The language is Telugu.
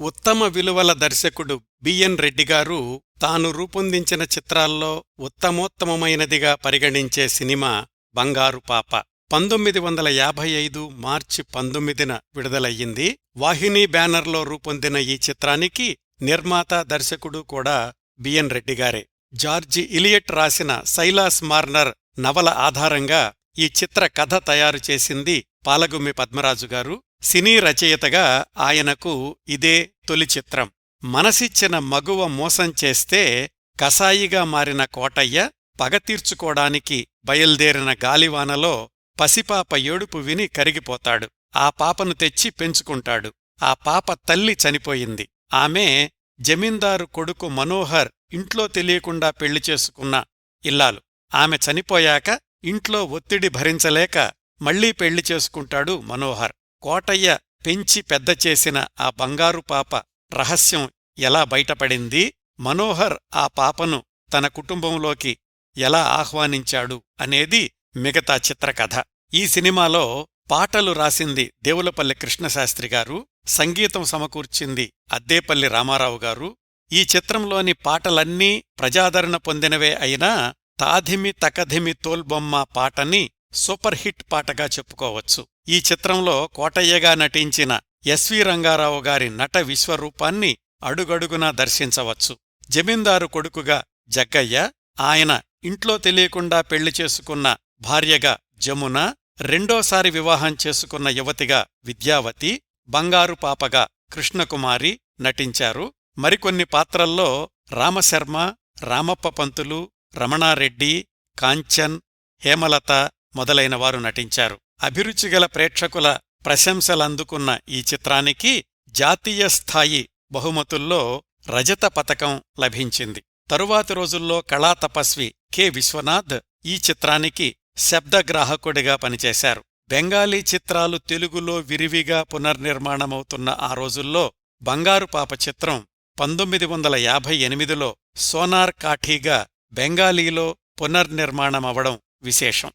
ఉత్తమ విలువల దర్శకుడు బిఎన్ రెడ్డి గారు తాను రూపొందించిన చిత్రాల్లో ఉత్తమోత్తమమైనదిగా పరిగణించే సినిమా బంగారు పాప. పంతొమ్మిది వందల యాభై ఐదు మార్చి పంతొమ్మిదిన విడుదలయ్యింది. వాహిని బ్యానర్లో రూపొందిన ఈ చిత్రానికి నిర్మాత దర్శకుడు కూడా బిఎన్ రెడ్డిగారే జార్జి ఇలియట్ రాసిన సైలాస్ మార్నర్ నవల ఆధారంగా ఈ చిత్ర కథ తయారు చేసింది పాలగుమ్మి పద్మరాజు గారు. సినీ రచయితగా ఆయనకు ఇదే తొలి చిత్రం. మనసిచ్చిన మగువ మోసం చేస్తే కసాయిగా మారిన కోటయ్య పగ తీర్చుకోడానికి బయల్దేరిన గాలివానలో పసిపాప ఏడుపు విని కరిగిపోతాడు. ఆ పాపను తెచ్చి పెంచుకుంటాడు. ఆ పాప తల్లి చనిపోయింది. ఆమె జమీందారు కొడుకు మనోహర్ ఇంట్లో తెలియకుండా పెళ్ళి చేసుకున్న ఇల్లాలు. ఆమె చనిపోయాక ఇంట్లో ఒత్తిడి భరించలేక మళ్ళీ పెళ్ళి చేసుకుంటాడు మనోహర్. కోటయ్య పెంచి పెద్ద చేసిన ఆ బంగారు పాప రహస్యం ఎలా బయటపడింది? మనోహర్ ఆ పాపను తన కుటుంబంలోకి ఎలా ఆహ్వానించాడు అనేది మిగతా చిత్రకథ. ఈ సినిమాలో పాటలు రాసింది దేవులపల్లి కృష్ణశాస్త్రి గారు సంగీతం సమకూర్చింది అద్దేపల్లి రామారావు గారు. ఈ చిత్రంలోని పాటలన్నీ ప్రజాదరణ పొందినవే అయినా తాధిమి తకధిమి తోల్బొమ్మ పాటని సూపర్ హిట్ పాటగా చెప్పుకోవచ్చు. ఈ చిత్రంలో కోటయ్యగా నటించిన ఎస్వి రంగారావు గారి నట విశ్వరూపాన్ని అడుగడుగునా దర్శించవచ్చు. జమీందారు కొడుకుగా జగ్గయ్య ఆయన ఇంట్లో తెలియకుండా పెళ్ళి చేసుకున్న భార్యగా జమున రెండోసారి వివాహం చేసుకున్న యువతిగా విద్యావతి బంగారు పాపగా కృష్ణకుమారి నటించారు. మరికొన్ని పాత్రల్లో రామశర్మ రామప్ప పంతులు రమణారెడ్డి కాంచన్ హేమలత మొదలైనవారు నటించారు. అభిరుచిగల ప్రేక్షకుల ప్రశంసలందుకున్న ఈ చిత్రానికి జాతీయ స్థాయి బహుమతుల్లో రజత పతకం లభించింది. తరువాతి రోజుల్లో కళాతపస్వి కె. విశ్వనాథ్ ఈ చిత్రానికి శబ్దగ్రాహకుడిగా పనిచేశారు. బెంగాలీ చిత్రాలు తెలుగులో విరివిగా పునర్నిర్మాణమవుతున్న ఆ రోజుల్లో బంగారు పాప చిత్రం పంతొమ్మిది వందల యాభై ఎనిమిదిలో సోనార్ కాఠీగా బెంగాలీలో పునర్నిర్మాణమవడం విశేషం.